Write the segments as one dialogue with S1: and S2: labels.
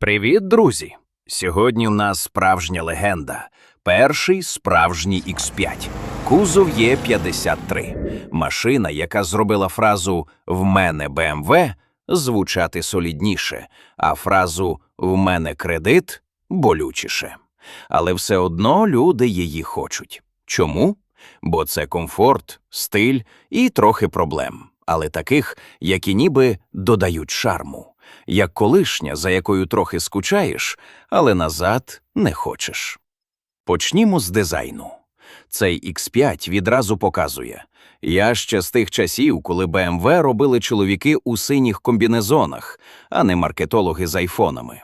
S1: Привіт, друзі! Сьогодні у нас справжня легенда. Перший справжній X5. Кузов Є53. Машина, яка зробила фразу «В мене БМВ» звучати солідніше, а фразу «В мене кредит» болючіше. Але все одно люди її хочуть. Чому? Бо це комфорт, стиль і трохи проблем, але таких, які ніби додають шарму як колишня, за якою трохи скучаєш, але назад не хочеш. Почнімо з дизайну. Цей X5 відразу показує. Я ще з тих часів, коли BMW робили чоловіки у синіх комбінезонах, а не маркетологи з айфонами.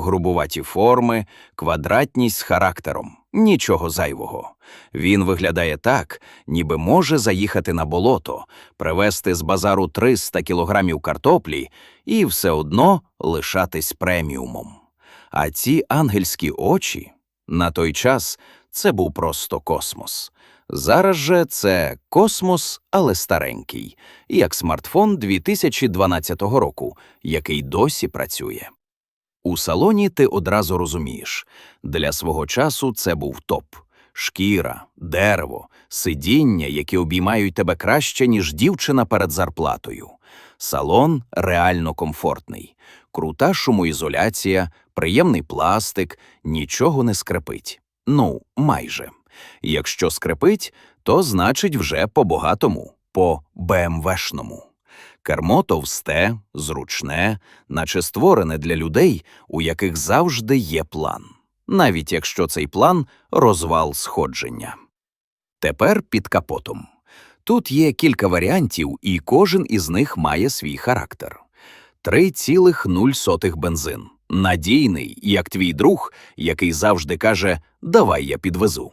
S1: Грубуваті форми, квадратність з характером, нічого зайвого. Він виглядає так, ніби може заїхати на болото, привезти з базару 300 кілограмів картоплі і все одно лишатись преміумом. А ці ангельські очі на той час це був просто космос. Зараз же це космос, але старенький, як смартфон 2012 року, який досі працює. У салоні ти одразу розумієш, для свого часу це був топ шкіра, дерево, сидіння, які обіймають тебе краще, ніж дівчина перед зарплатою. Салон реально комфортний, крута шумоізоляція, приємний пластик, нічого не скрипить. Ну, майже. Якщо скрипить, то значить вже по-багатому, по БМВшному. Кермо товсте, зручне, наче створене для людей, у яких завжди є план, навіть якщо цей план розвал сходження. Тепер під капотом. Тут є кілька варіантів, і кожен із них має свій характер. 3,0 бензин. Надійний, як твій друг, який завжди каже Давай я підвезу.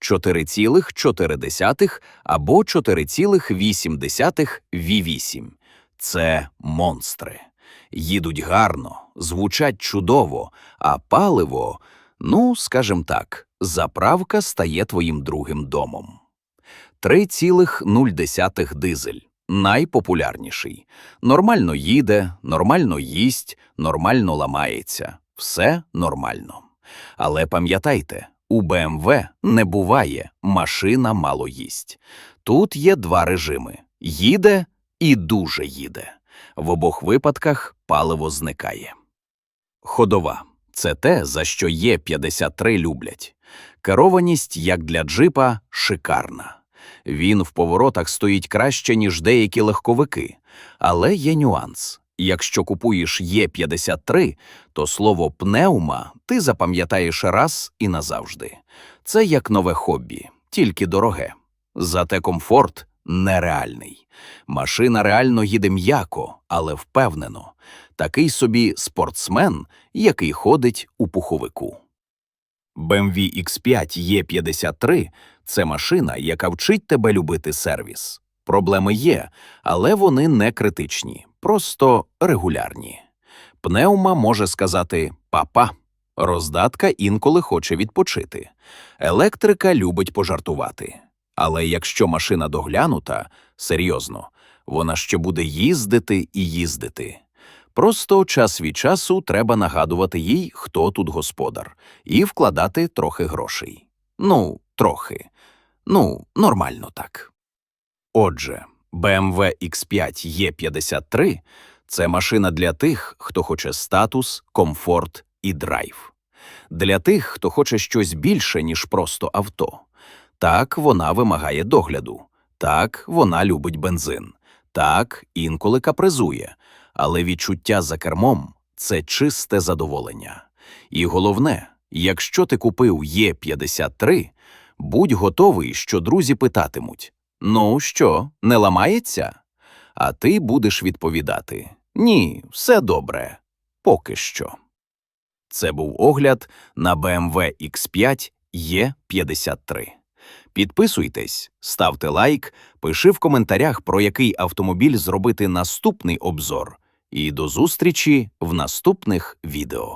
S1: 4,4 або 4,8 V8. Це монстри. Їдуть гарно, звучать чудово, а паливо, ну, скажем так, заправка стає твоїм другим домом. 3,0 дизель. Найпопулярніший. Нормально їде, нормально їсть, нормально ламається. Все нормально. Але пам'ятайте, у БМВ не буває машина мало їсть. Тут є два режими: їде і дуже їде. В обох випадках паливо зникає. Ходова це те, за що є 53 люблять. Керованість, як для джипа, шикарна. Він в поворотах стоїть краще, ніж деякі легковики. Але є нюанс. Якщо купуєш Є53, то слово пневма ти запам'ятаєш раз і назавжди. Це як нове хобі, тільки дороге. Зате комфорт нереальний. Машина реально їде м'яко, але впевнено. Такий собі спортсмен, який ходить у пуховику. BMW X5 E53 – це машина, яка вчить тебе любити сервіс. Проблеми є, але вони не критичні, просто регулярні. Пневма може сказати «папа». Роздатка інколи хоче відпочити. Електрика любить пожартувати. Але якщо машина доглянута, серйозно, вона ще буде їздити і їздити. Просто час від часу треба нагадувати їй, хто тут господар, і вкладати трохи грошей. Ну, трохи. Ну, нормально так. Отже, BMW X5 E53 – це машина для тих, хто хоче статус, комфорт і драйв. Для тих, хто хоче щось більше, ніж просто авто. Так, вона вимагає догляду. Так, вона любить бензин. Так, інколи капризує. Але відчуття за кермом це чисте задоволення. І головне, якщо ти купив Є53, будь готовий, що друзі питатимуть: Ну що, не ламається? А ти будеш відповідати: Ні, все добре, поки що. Це був огляд на BMW X5 E53. Підписуйтесь, ставте лайк, пиши в коментарях, про який автомобіль зробити наступний обзор. І до зустрічі в наступних відео.